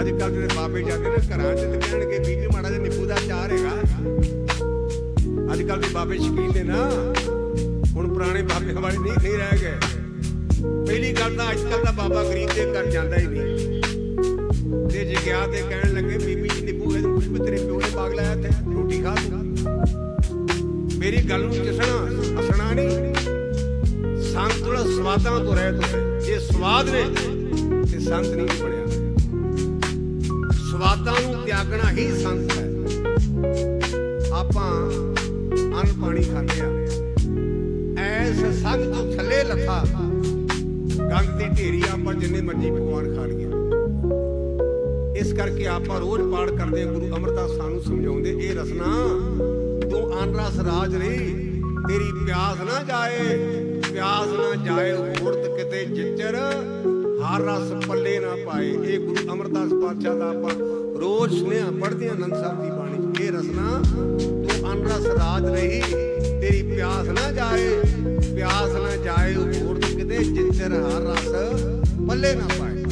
ਅੱਜ ਕੱਲ ਜਿਹੜੇ ਬਾਬੇ ਜਾਂਦੇ ਨੇ, ਘਰਾਂ 'ਚ ਤੇ ਕਹਿਣਗੇ ਬੀਬੀ ਮਾੜਾ ਜਿਹਾ ਨਿੰਬੂ ਦਾ ਚਾਰ ਹੈਗਾ ਅੱਜ ਕੱਲ ਦੇ ਬਾਬੇ ਸ਼ਕੀਨ ਨੇ ਨਾ, ਹੁਣ ਪੁਰਾਣੇ ਬਾਬੇ ਵਾਲੇ ਨਹੀਂ ਨਹੀਂ ਰਹਿ ਗਏ। ਪਹਿਲੀ ਗੱਲ ਤਾਂ ਅੱਜ ਕੱਲ ਦਾ ਬਾਬਾ ਗਰੀਬ ਦੇ ਘਰ ਜਾਂਦਾ ਹੀ ਨਹੀਂ। ਤੇ ਜੇ ਗਿਆ ਤੇ ਕਹਿਣ ਲੱਗੇ, ਬੀਬੀ ਜੀ ਨਿੰਬੂ ਹੈ ਕੁਝ ਤੇਰੇ ਪਿਓ ਨੇ ਬਾਗ ਲਾਇਆ ਤੇ ਰੋਟੀ ਖਾ ਤੂੰ। ਮੇਰੀ ਗੱਲ ਨੂੰ ਚਸਣਾ ਹਸਣਾ ਨਹੀਂ। ਸੰਤ ਥੋੜਾ ਸਵਾਦਾਂ ਤੋਂ ਰਹਿ ਤੋ। ਜੇ ਸਵਾਦ ਨੇ, ਤੇ ਸੰਤ ਨਹੀਂ ਬਣਿਆ। ਸਵਾਦਾਂ ਨੂੰ ਤਿਆਗਣਾ ਹੀ ਸੰਤ ਹੈ। ਆਪਾਂ ਅੰਨ ਪਾਣੀ ਖਾਂਦੇ ਆ। ਐਸ ਸੰਗ ਤੋਂ ਥੱਲੇ ਲੱਥਾ। ਗੰਦ ਦੀ ਢੇਰੀ ਆਪਾਂ ਜਿੰਨੇ ਮਰਜ਼ੀ ਪਕਵਾਨ ਖਾ ਲਈਏ ਇਸ ਕਰਕੇ ਆਪਾਂ ਰੋਜ਼ ਪਾਠ ਕਰਦੇ ਗੁਰੂ ਅਮਰਦਾਸ ਸਾਨੂੰ ਸਮਝਾਉਂਦੇ, ਇਹ ਰਸਨਾ ਤੂੰ ਅਨਰਸ ਰਾਜ ਰਹੀ ਤੇਰੀ ਪਿਆਸ ਨਾ ਜਾਏ, ਪਿਆਸ ਨਾ ਜਾਏ ਉੜਤ ਕਿਤੇ ਜਿੱਚਰ ਹਰ ਰਸ ਪੱਲੇ ਨਾ ਪਾਏ। ਇਹ ਗੁਰੂ ਅਮਰਦਾਸ ਪਾਤਸ਼ਾਹ ਦਾ ਆਪਾਂ ਰੋਜ਼ ਸੁਨੇਹਾ ਪੜ੍ਹਦੇ ਹਾਂ ਆਨੰਦ ਸਾਹਿਬ ਦੀ ਬਾਣੀ ਇਹ ਰਸਨਾ, ਤੂੰ ਅਨਰਸ ਰਾਜ ਰਹੀ ਤੇਰੀ ਪਿਆਸ ਨਾ ਜਾਏ। ਪਿਆਸ ਨਾ ਜਾਏ ਉੜਤ ਕਿਤੇ ਜਿੱਚਰ ਹਰ ਰਸ ਪੱਲੇ ਨਾ ਪਾਏ।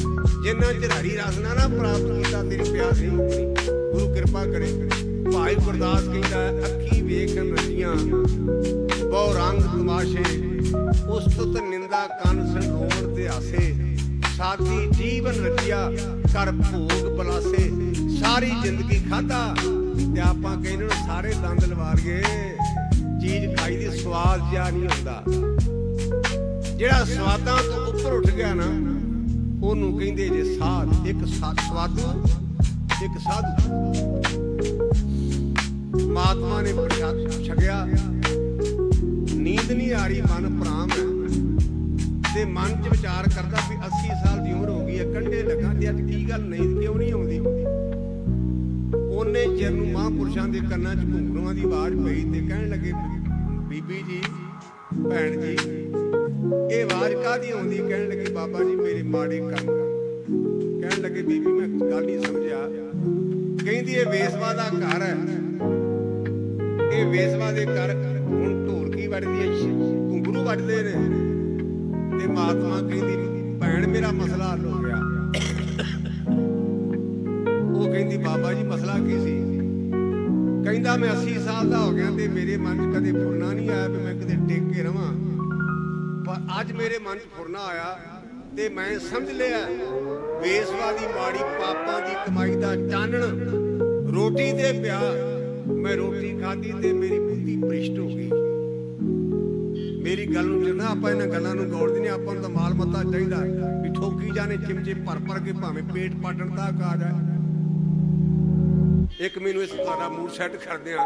ਜਿੰਨਾ ਚਿਰ ਹਰੀ ਰਸ ਨਾ ਨਾ ਪ੍ਰਾਪਤ ਕੀਤਾ, ਤੇਰੀ ਪਿਆਸ ਨਹੀਂ ਮੁੱਕਣੀ ਗੁਰੂ ਕਿਰਪਾ ਕਰੇ। ਭਾਈ ਗੁਰਦਾਸ ਕਹਿੰਦਾ ਅੱਖੀ ਵੇਖਣ ਰਹੀਆਂ ਬਹੁ ਰੰਗ ਤਮਾਸ਼ੇ ਉਸਤਤ ਨਿੰਦਾ ਕੰਨ ਸੰਰੋਣ ਤੇ ਆਸੇ। ਸਾਦੀ ਜੀਵਨ ਰਚਿਆ, ਕਰ ਭੋਗ ਬਲਾਸੇ, ਸਾਰੀ ਜ਼ਿੰਦਗੀ ਖਾਦਾ ਤੇ ਆਪਾਂ ਕਹਿੰਦੇ ਨੇ ਸਾਰੇ ਦੰਦ ਲਵਾਰ ਚੀਜ਼ ਖਾਈ ਦੀ ਸਵਾਦ ਜਿਆ ਨਹੀਂ ਹੁੰਦਾ। ਜਿਹੜਾ ਸਵਾਦਾਂ ਤੋਂ ਉੱਪਰ ਉੱਠ ਗਿਆ ਨਾ, ਉਹਨੂੰ ਕਹਿੰਦੇ ਜੇ ਸਾਧ, ਇੱਕ ਸਵਾਦੂ, ਇੱਕ ਸਾਧੂ। ਮਾਤਮਾ ਨੇ ਪ੍ਰਸ਼ਾਦ ਛਕਿਆ। ਨੀਂਦ ਨਹੀਂ ਆ ਰਹੀ, ਮਨ ਭਰਾਮ ਹੈ। ਤੇ ਮਨ 'ਚ ਵਿਚਾਰ ਕਰਦਾ ਵੀ 80 ਸਾਲ ਦੀ ਉਮਰ ਹੋ ਗਈ ਹੈ ਕੰਢੇ ਲੱਗਾ ਤੇ ਅੱਜ ਕੀ ਗੱਲ ਨਹੀਂ, ਕਿਉਂ ਨਹੀਂ ਆਉਂਦੀ ਉਹਨੇ ਚਿਰ ਨੂੰ ਮਹਾਂਪੁਰਸ਼ਾਂ ਦੇ ਕੰਨਾਂ 'ਚ ਘੁੰਗਰੂਆਂ ਦੀ ਆਵਾਜ਼ ਪਈ ਤੇ ਕਹਿਣ ਲੱਗੇ, ਬੀਬੀ ਜੀ, ਭੈਣ ਜੀ, ਇਹ ਆਵਾਜ਼ ਕਾਦੀ ਆਉਂਦੀ? ਕਹਿਣ ਲੱਗੇ, ਬਾਬਾ ਜੀ, ਮੇਰੇ ਮਾੜੇ ਕੰਮ ਕਹਿਣ ਲੱਗੇ, ਬੀਬੀ, ਮੈਂ ਗੱਲ ਨਹੀਂ ਸਮਝਿਆ। ਕਹਿੰਦੀ, ਇਹ ਵੇਸਵਾ ਦਾ ਘਰ ਹੈ। ਇਹ ਵੇਸਵਾ ਦੇ ਘਰ ਹੁਣ ਢੋਲਕੀ ਵੱਜਦੀ ਹੈ, ਘੁੰਗਰੂ ਵੱਜਦੇ ਨੇ। ਤੇ ਮਾਤਮਾ ਕਹਿੰਦੀ ਭੈਣ ਮੇਰਾ ਮਸਲਾ ਹੱਲ ਹੋ ਗਿਆ। ਉਹ ਕਹਿੰਦੀ, ਬਾਬਾ ਜੀ, ਮਸਲਾ ਕੀ ਸੀ? ਕਹਿੰਦਾ, ਮੈਂ 80 ਸਾਲ ਦਾ ਹੋ ਗਿਆ ਤੇ ਮੇਰੇ ਮਨ 'ਚ ਕਦੇ ਫੁਰਨਾ ਨਹੀਂ ਆਇਆ ਵੀ ਮੈਂ ਕਦੇ ਟਿਕ ਕੇ ਰਵਾਂ। ਪਰ ਅੱਜ ਮੇਰੇ ਮਨ 'ਚ ਫੁਰਨਾ ਆਇਆ ਤੇ ਮੈਂ ਸਮਝ ਲਿਆ ਵੇਸਵਾਦੀ ਮਾੜੀ ਪਾਪਾਂ ਦੀ ਕਮਾਈ ਦਾ ਚਾਨਣ। ਰੋਟੀ ਤੇ ਪਿਆ ਮੈਂ ਰੋਟੀ ਖਾਧੀ ਤੇ ਮੇਰੀ ਬੁੱਧੀ ਗੱਲ ਨੂੰ ਜਿਹੜਾ ਆਪਾਂ ਇਹਨਾਂ ਗੱਲਾਂ ਨੂੰ ਗੌੜਦੇ ਨਹੀਂ ਆਪਾਂ ਨੂੰ ਤਾਂ ਮਾਲ ਮੱਤਾ ਚਾਹੀਦਾ ਵੀ ਠੋਕੀ ਜਾਣੇ, ਚਿਮਚੇ ਭਰ ਭਰ ਕੇ ਭਾਵੇਂ ਪੇਟ ਪਾਟਣ ਤੱਕ ਆ ਜਾਏ ਇੱਕ ਮੈਨੂੰ ਇਸ ਤੁਹਾਡਾ ਮੂਡ ਸੈੱਟ ਕਰਦੇ ਆ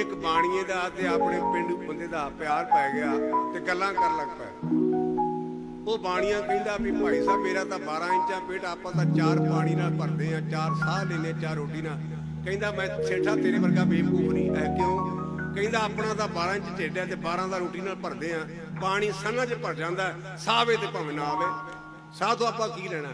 ਇੱਕ ਬਾਣੀਏ ਦਾ ਤੇ ਆਪਣੇ ਪਿੰਡੂ ਬੰਦੇ ਦਾ ਪਿਆਰ ਪੈ ਗਿਆ ਤੇ ਗੱਲਾਂ ਕਰਨ ਲੱਗ ਪਿਆ। ਉਹ ਬਾਣੀਆਂ ਕਹਿੰਦਾ ਵੀ ਭਾਈ ਸਾਹਿਬ, ਮੇਰਾ ਤਾਂ 12 ਇੰਚਾਂ ਪੇਟ, ਆਪਾਂ ਤਾਂ ਚਾਰ ਪਾਣੀ ਨਾਲ ਭਰਦੇ ਆ ਚਾਰ ਸਾਹ ਲੈਨੇ ਚਾਰ ਰੋਟੀ ਨਾਲ। ਕਹਿੰਦਾ ਮੈਂ ਸੇਠਾ, ਤੇਰੇ ਵਰਗਾ ਬੇਵਕੂਫ ਨਹੀਂ ਐ ਕਿਉਂ? ਕਹਿੰਦਾ ਆਪਣਾ ਤਾਂ 12 ਇੰਚ ਢਿੱਡ ਹੈ ਤੇ 12 ਦਾ ਰੋਟੀ ਨਾਲ ਭਰਦੇ ਆ ਪਾਣੀ ਸਨਾਂ 'ਚ ਭਰ ਜਾਂਦਾ ਹੈ, ਸਾਹ ਵੇ ਤੇ ਭਾਵੇਂ ਨਾ ਆਵੇ। ਸਾਹ ਤੋਂ ਆਪਾਂ ਕੀ ਲੈਣਾ?